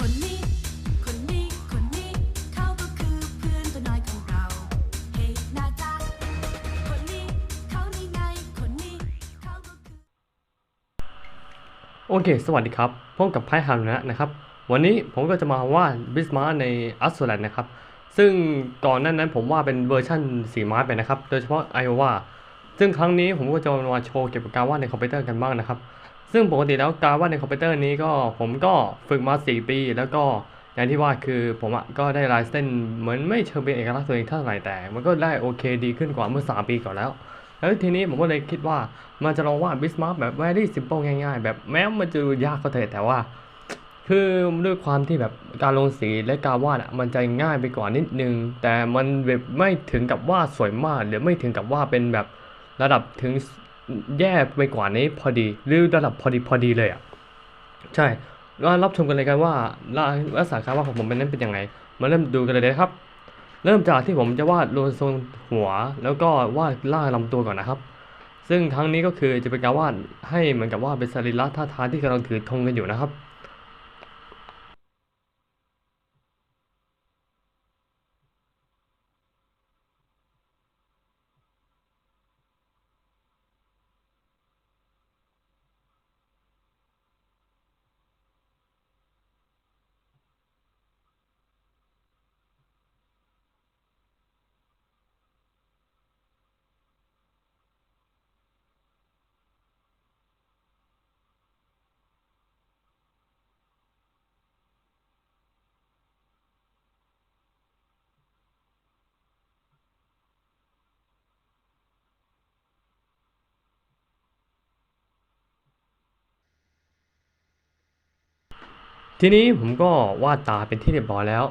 คนนี้ คนนี้ คนนี้ เขาก็คือเพื่อนตัวน้อยของเรา เฮ้ยนาจาคนนี้ เขานี่ไง คนนี้ เขาก็คือ โอเค สวัสดีครับ พบกับไพ่ฮารุนะนะครับ วันนี้ผมก็จะมาวาดบิสมาร์ในอัสโซแลนนะครับ ซึ่งก่อนหนั้นนั้นผมว่าเป็นเวอร์ชั่นสีไม้ไปนะครับ โดยเฉพาะไอโอวาซึ่งครั้งนี้ผมก็จะมาโชว์เกี่ยวกับการวาดในคอมพิวเตอร์กันบ้างนะครับ ซึ่งปกติแล้วการวาดในคอมพิวเตอร์นี้ก็ผมก็ฝึกมา 4 ปี แล้วก็อย่างที่ว่าคือผมอะก็ได้ลายเส้นเหมือนไม่เชิงเป็นเอกลักษณ์ตัวเองเท่าไหร่แต่ มันก็ได้โอเคดีขึ้นกว่าเมื่อ 3 ปีก่อนแล้ว แล้วทีนี้ผมก็เลยคิดว่ามันจะลองวาดบิสมาร์แบบ very simple ง่ายๆ แบบแม้มันจะดูยากก็เถอะแต่ว่าคือด้วยความที่แบบการลงสีและการวาดอะมันจะง่ายไปกว่านิดนึง แต่มันแบบไม่ถึงกับว่าสวยมากหรือไม่ถึงกับว่าเป็นแบบระดับถึง แย่ไปกว่านี้พอดีหรือระดับพอดีพอดีเลยอะใช่ก็รับชมกันเลยกันว่าลักษณะการวาดของผมเป็นนั้นเป็นยังไง มาเริ่มดูกันเลยนะครับ เริ่มจากที่ผมจะวาดโลทรงหัว แล้วก็วาดล่างลำตัวก่อนนะครับ ซึ่งครั้งนี้ก็คือจะเป็นการวาดให้เหมือนกับว่าเป็นสรีระท่าทางที่กำลังถือธงกันอยู่นะครับ ทีนี้ผมก็วาดตาเป็นที่เรียบร้อยแล้ว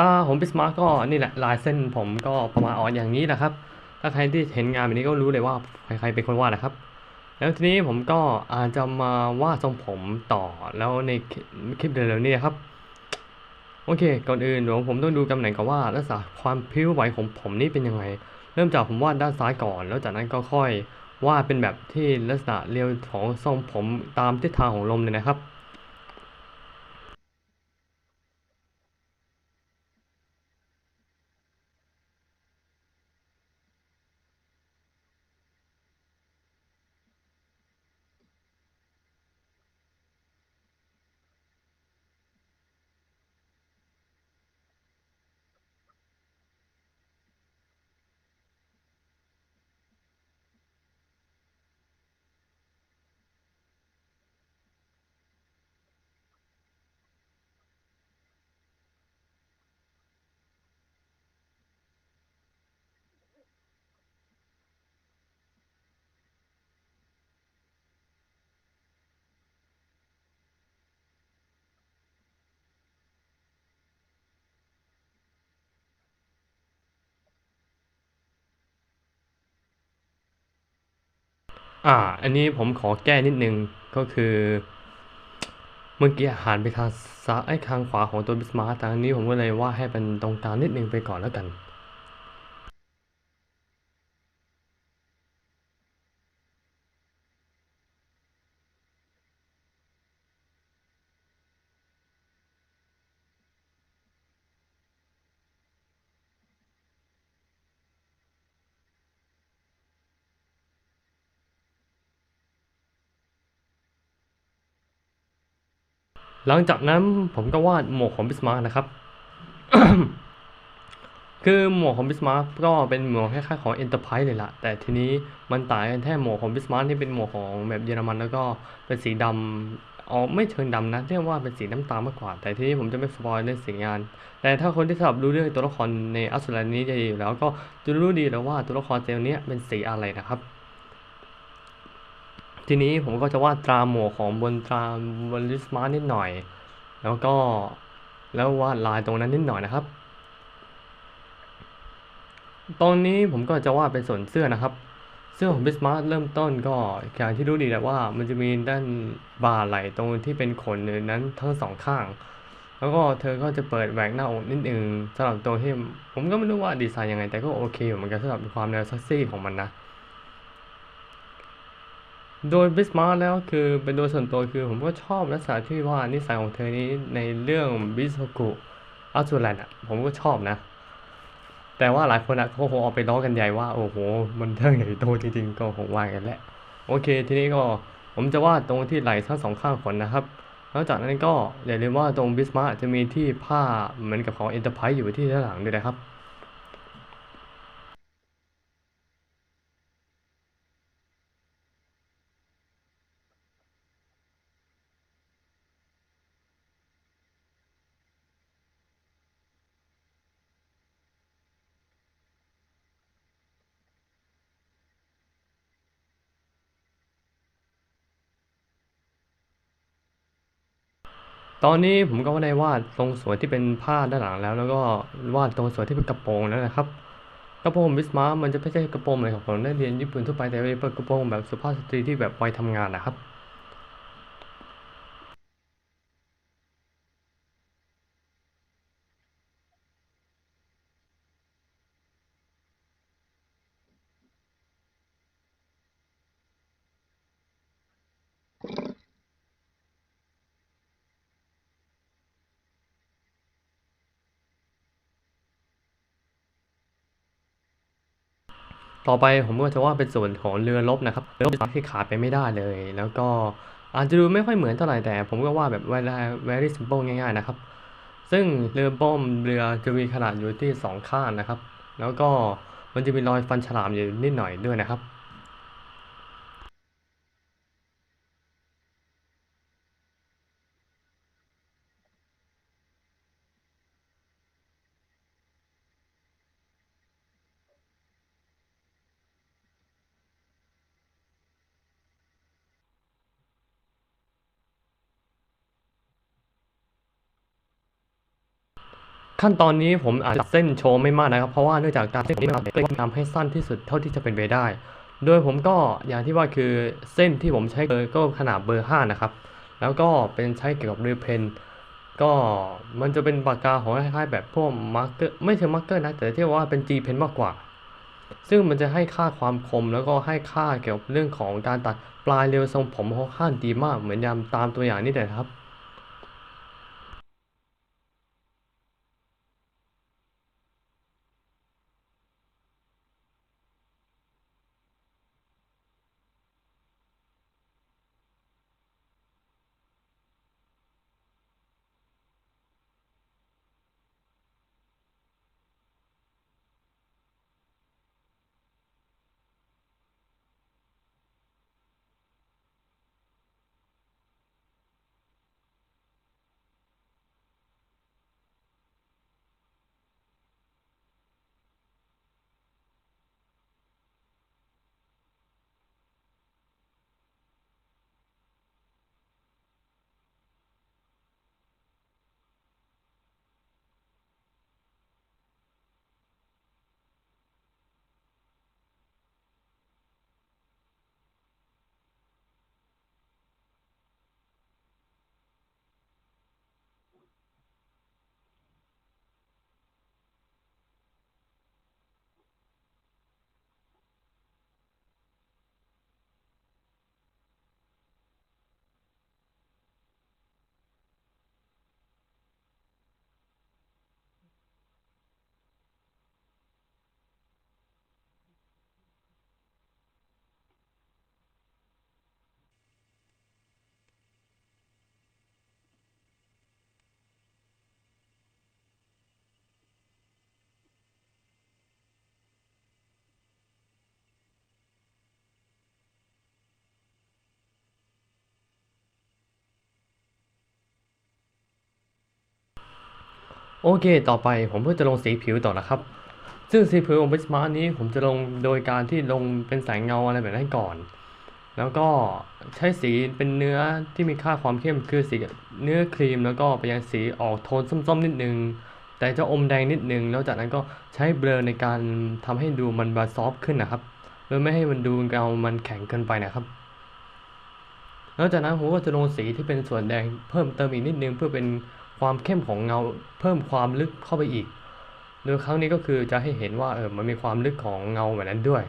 ตาของบิสมาร์ก็นี่แหละลายเส้นผมก็ประมาณออกอย่างนี้แหละครับ ถ้าใครที่เห็นงานแบบนี้ก็รู้เลยว่าใครๆเป็นคนวาดนะครับ แล้วทีนี้ผมก็อาจจะมาวาดทรงผมต่อแล้วในคลิปเร็วๆนี้นะครับ โอเค ก่อนอื่นเดี๋ยวผมต้องดูตำแหน่งก่อนว่าลักษณะความพิ้วไหวของผมนี่เป็นยังไง เริ่มจากผมวาดด้านซ้ายก่อน แล้วจากนั้นก็ค่อยวาดเป็นแบบที่ลักษณะเรียวของทรงผมตามทิศทางของลมเลยนะครับ อ่า อันนี้ผมขอแก้นิดนึงก็คือ เมื่อกี้หันไปทางซ้ายทางขวาของตัวบิสมาร์ทางนี้ผมก็เลยว่าให้เป็นตรงกลางนิดนึงไปก่อนแล้วกัน หลังจากนั้นผมก็วาดหมวกของบิสมาร์นะครับ คือหมวกของบิสมาร์ก็เป็นหมวกคล้ายๆของ Enterprise เลยล่ะแต่ทีนี้มันต่างกันแค่หมวกของบิสมาร์ที่เป็นหมวกของแบบเยอรมันแล้วก็เป็นสีดำอ๋อไม่เชิงดำนะเรียกว่าเป็นสีน้ำตาลมากกว่า แต่ทีนี้ผมจะไม่สปอยเรื่องสีงาน แต่ถ้าคนที่ชอบรู้เรื่องตัวละครในอัสลันนี้จะอยู่แล้วก็จะรู้ดีแล้วว่าตัวละครเซลล์เนี้ยเป็นสีอะไรนะครับ ทีนี้ผมก็จะวาดตราหมวกของบนตราบนลิสมาร์นิดหน่อย แล้วก็แล้ววาดลายตรงนั้นนิดหน่อยนะครับ ตอนนี้ผมก็จะวาดเป็นส่วนเสื้อนะครับ เสื้อของบิสมาร์เริ่มต้นก็อย่างที่รู้ดีแหละว่ามันจะมีด้านบ่าไหล่ตรงที่เป็นขนนั้นทั้งสองข้าง แล้วก็เธอก็จะเปิดแหวกหน้าอกนิดนึงสำหรับตัวที่ผมก็ไม่รู้ว่าดีไซน์ยังไงแต่ก็โอเคเหมือนกันสำหรับความแนวเซ็กซี่ของมันนะ โดยบิสมาร์แล้วคือเป็นโดยส่วนตัวคือผมก็ชอบลักษณะที่ว่านิสัยของเธอนี้ในเรื่องบิสกุอัล u แลนด์อะผมก็ชอบนะ แต่ว่าหลายคนอะเขาคงเอาไปล้อกันใหญ่ว่า โอ้โห มันเท่าใหญ่โตจริงๆ ก็คงว่ากันแหละโอเค ทีนี้ก็ผมจะวาดตรงที่ไหล่ทั้งสองข้างขนนะครับแล้วจากนั้นก็อย่าลืมว่าตรงบิสมาร์จะมีที่ผ้าเหมือนกับของเอ็นเตอร์ไพรส์อยู่ที่ด้านหลังด้วยนะครับ ตอนนี้ผมก็ได้วาดตรงส่วนที่เป็นผ้าด้านหลังแล้ว แล้วก็วาดตรงส่วนที่เป็นกระโปรงแล้วนะครับกระโปรงบิสมามันจะไม่ใช่กระโปรงเหมือนของผมได้เรียนญี่ปุ่นทั่วไปแต่เป็นกระโปรงแบบสุภาพสตรีที่แบบวัยทำงานนะครับ ต่อไปผมก็จะว่าเป็นส่วนของเรือลบนะครับเรือลบที่ขาดไปไม่ได้เลย แล้วก็อาจจะดูไม่ค่อยเหมือนเท่าไหร่แต่ ผมก็ว่าแบบ very very simple ง่ายๆนะครับ ซึ่งเรือป้อมเรือจะมีขนาดอยู่ที่สองข้างนะครับ แล้วก็มันจะมีรอยฟันฉลามอยู่นิดหน่อยด้วยนะครับ ขั้นตอนนี้ผมอาจจะเส้นโชว์ไม่มากนะครับ เพราะว่าเนื่องจากการเส้นนี้มันก็ทำให้สั้นที่สุดเท่าที่จะเป็นไปได้ โดยผมก็อย่างที่ว่าคือเส้นที่ผมใช้เบอร์ก็ขนาดเบอร์ 5 นะครับ แล้วก็เป็นใช้เกี่ยวกับเรือเพนก็มันจะเป็นปากกาของคล้ายๆแบบพวกมาร์กเกอร์ไม่ใช่มาร์กเกอร์นะแต่ที่ว่าเป็น G pen มากกว่า ซึ่งมันจะให้ค่าความคมแล้วก็ให้ค่าเกี่ยวกับเรื่องของการตัดปลายเร็วทรงผมค่อนข้างดีมากเหมือนยามตามตัวอย่างนี้เลยนะครับ โอเค ต่อไปผมเพื่อจะลงสีผิวต่อนะครับ ซึ่งสีผิวของ Bismarck นี้ผมจะลงโดยการที่ลงเป็นแสงเงาอะไรแบบนั้นก่อน แล้วก็ใช้สีเป็นเนื้อที่มีค่าความเข้มคือสีเนื้อครีม แล้วก็ไปยังสีออกโทนส้มๆนิดนึง แต่จะอมแดงนิดนึง แล้วจากนั้นก็ใช้เบลอในการทำให้ดูมันบาซอฟขึ้นนะครับ โดยไม่ให้มันดูเงามันแข็งเกินไปนะครับแล้วจากนั้นผมก็จะลงสีที่เป็นส่วนแดงเพิ่มเติมอีกนิดนึงเพื่อเป็น ความเข้มของเงาเพิ่มความลึกเข้าไปอีก โดยครั้งนี้ก็คือจะให้เห็นว่าเออมันมีความลึกของเงาแบบนั้นด้วย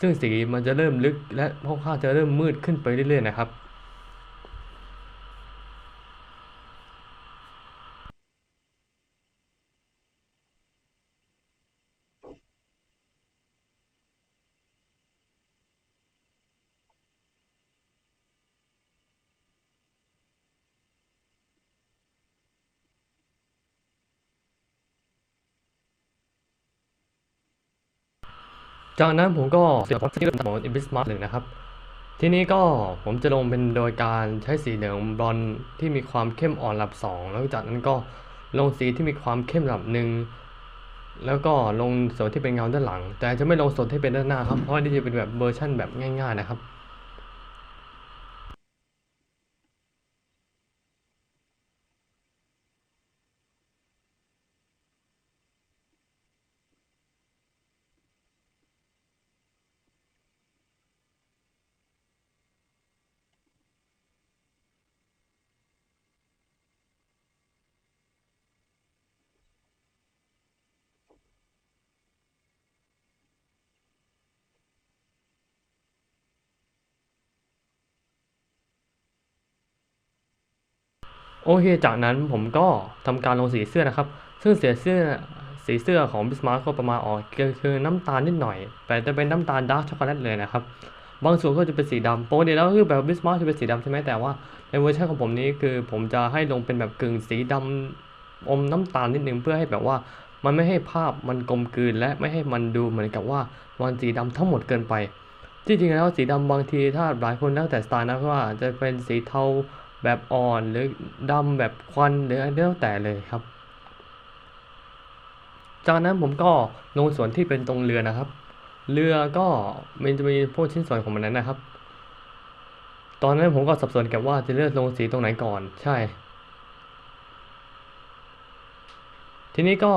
ซึ่งสีมันจะเริ่มลึกและค่อนข้างจะเริ่มมืดขึ้นไปเรื่อยๆนะครับ จากนั้นผมก็เสียบที่ของ i b i s m a r t เลยนะครับ ทีนี้ก็ผมจะลงเป็นโดยการใช้สีเหลืองบรอนที่มีความเข้มอ่อนระดับ 2 แล้วจากนั้นก็ลงสีที่มีความเข้มระดับหนึ่งแล้วก็ลงส่วนที่เป็นเงาด้านหลัง แต่จะไม่ลงส่วนที่เป็นด้านหน้าครับเพราะว่านี่จะเป็นแบบเวอร์ชั่นแบบง่าย ๆนะครับ โอเค จากนั้นผมก็ทำการลงสีเสื้อนะครับ ซึ่งเสียเสื้อสีเสื้อของบิสมาร์ก็ประมาณออกคือคือน้ำตาลนิดหน่อย แต่จะเป็นน้ำตาลดาร์กช็อกโกแลตเลยนะครับ บางส่วนก็จะเป็นสีดำปกติแล้วคือแบบบิสมาร์จะเป็นสีดำใช่ไหมแต่ว่าในเวอร์ชันของผมนี้คือผมจะให้ลงเป็นแบบกึ่งสีดำอมน้ำตาลนิดนึงเพื่อให้แบบว่ามันไม่ให้ภาพมันกลมกลืน และไม่ให้มันดูเหมือนกับว่ามันสีดำทั้งหมดเกินไป ที่จริงแล้วสีดำบางทีถ้าหลายคนแล้วแต่สไตล์นะว่าจะเป็นสีเทา แบบอ่อนหรือดำแบบควันหรืออะไรแล้วแต่เลยครับ จากนั้นผมก็ลงส่วนที่เป็นตรงเรือนะครับ เรือก็มันจะมีพวกชิ้นส่วนของมันนั้นนะครับ ตอนนั้นผมก็สับสนกับว่าจะเลือกลงสีตรงไหนก่อนใช่ ทีนี้ก็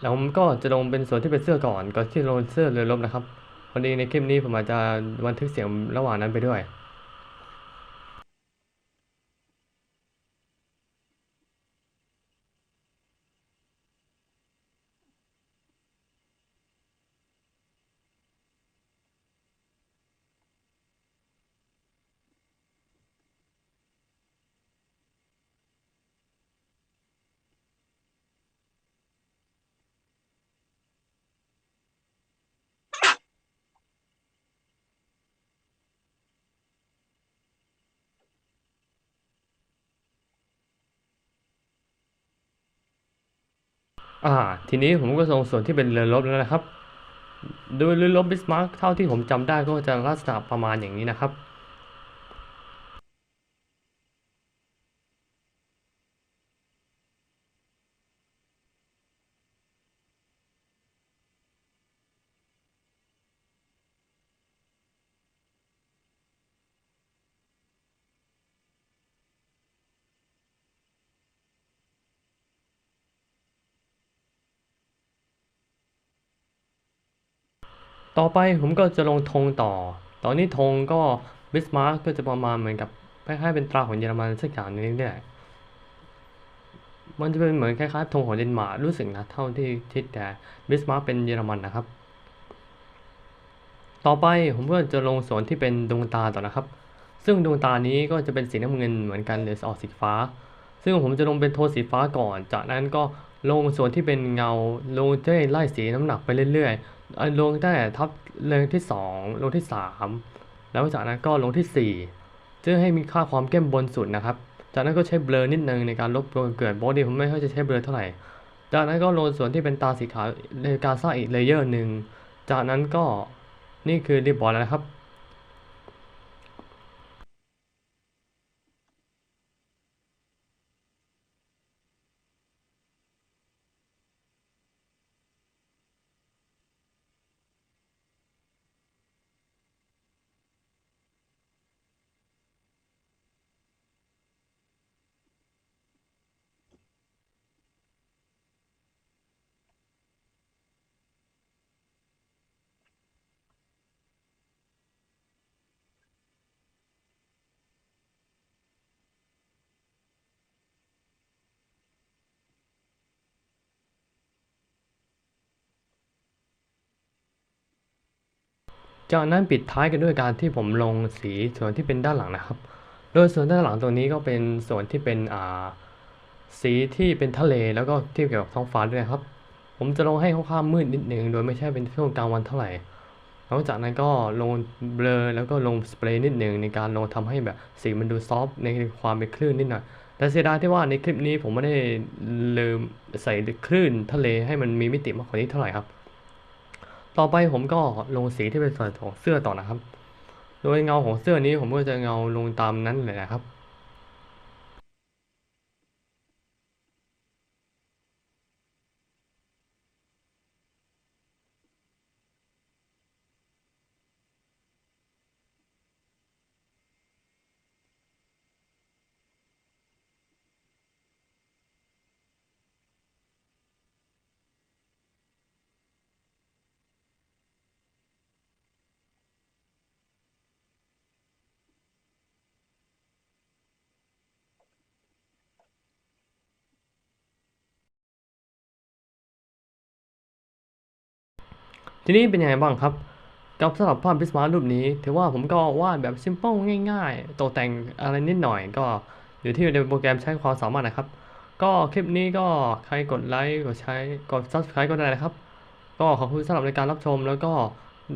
แล้วผมก็จะลงเป็นส่วนที่เป็นเสื้อก่อนก่อนที่ลงเสื้อเรือรบนะครับพอดีในคลิปนี้ผมอาจจะบันทึกเสียงระหว่างนั้นไปด้วย อ่า ทีนี้ผมก็ลงส่วนที่เป็นเรือรบแล้วนะครับ โดยเรือรบบิสมาร์กเท่าที่ผมจำได้ก็จะลักษณะประมาณอย่างนี้นะครับ ต่อไปผมก็จะลงธงต่อ ตอนนี้ธงก็บิสมาร์กก็จะประมาณเหมือนกับคล้ายๆเป็นตราของเยอรมันสักอย่างนึงนี่แหละมันจะเป็นเหมือนคล้ายๆธงของเดนมาร์กรู้สึกนะเท่าที่คิดแต่บิสมาร์กเป็นเยอรมันนะครับ ต่อไปผมก็จะลงส่วนที่เป็นดวงตาต่อนะครับ ซึ่งดวงตานี้ก็จะเป็นสีน้ำเงินเหมือนกันหรือออกสีฟ้า ซึ่งผมจะลงเป็นโทนสีฟ้าก่อน จากนั้นก็ลงส่วนที่เป็นเงาลงได้ไล่สีน้ำหนักไปเรื่อยๆ ลงตั้งแต่ทับเลงที่ 2 ลงที่ 3 แล้วจากนั้นก็ลงที่4เพื่อให้มีค่าความเข้มบนสุดนะครับ จากนั้นก็ใช้เบลอนิดนึงในการลบโกนเกิดปกติผมไม่ค่อยจะใช้เบลอเท่าไหร่ จากนั้นก็ลงส่วนที่เป็นตาสีขาวในการสร้างอีกเลเยอร์หนึ่ง จากนั้นก็นี่คือรีบบร้อยแล้วนะครับ จากนั้นปิดท้ายกันด้วยการที่ผมลงสีส่วนที่เป็นด้านหลังนะครับ โดยส่วนด้านหลังตรงนี้ก็เป็นส่วนที่เป็นอ่าสีที่เป็นทะเลแล้วก็ที่เกี่ยวกับท้องฟ้าด้วยนะครับ ผมจะลงให้ค่อนข้างมืดนิดนึง โดยไม่ใช่เป็นช่วงกลางวันเท่าไหร่หลังจากนั้นก็ลงเบลอแล้วก็ลงสเปรย์นิดหนึ่งในการลงทำให้แบบสีมันดูซอฟต์ในความเป็นคลื่นนิดหน่อย แต่เสียดายที่ว่าในคลิปนี้ผมไม่ได้ลืมใส่คลื่นทะเลให้มันมีมิติมากกว่านี้เท่าไหร่ครับ ต่อไปผมก็ลงสีที่เป็นส่วนของเสื้อต่อนะครับ โดยเงาของเสื้อนี้ผมก็จะเงาลงตามนั้นเลยนะครับ ทีนี้เป็นยังไงบ้างครับกับสำหรับภาพบิสมารูปนี้ ถือว่าผมก็วาดแบบซิมเ l ิลง่ายๆ ตกแต่งอะไรนิดหน่อยก็อยู่ที่ในโปรแกรมใช้ความสามารถนะครับ ก็คลิปนี้ก็ใครกดไลค์กดใช้กด subscribe ก็ได้นะครับ ก็ขอบคุณสำหรับในการรับชมแล้วก็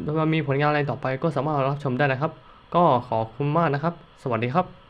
ถ้ามีผลงานอะไรต่อไปก็สามารถรับชมได้นะครับ ก็ขอบคุณมากนะครับ สวัสดีครับ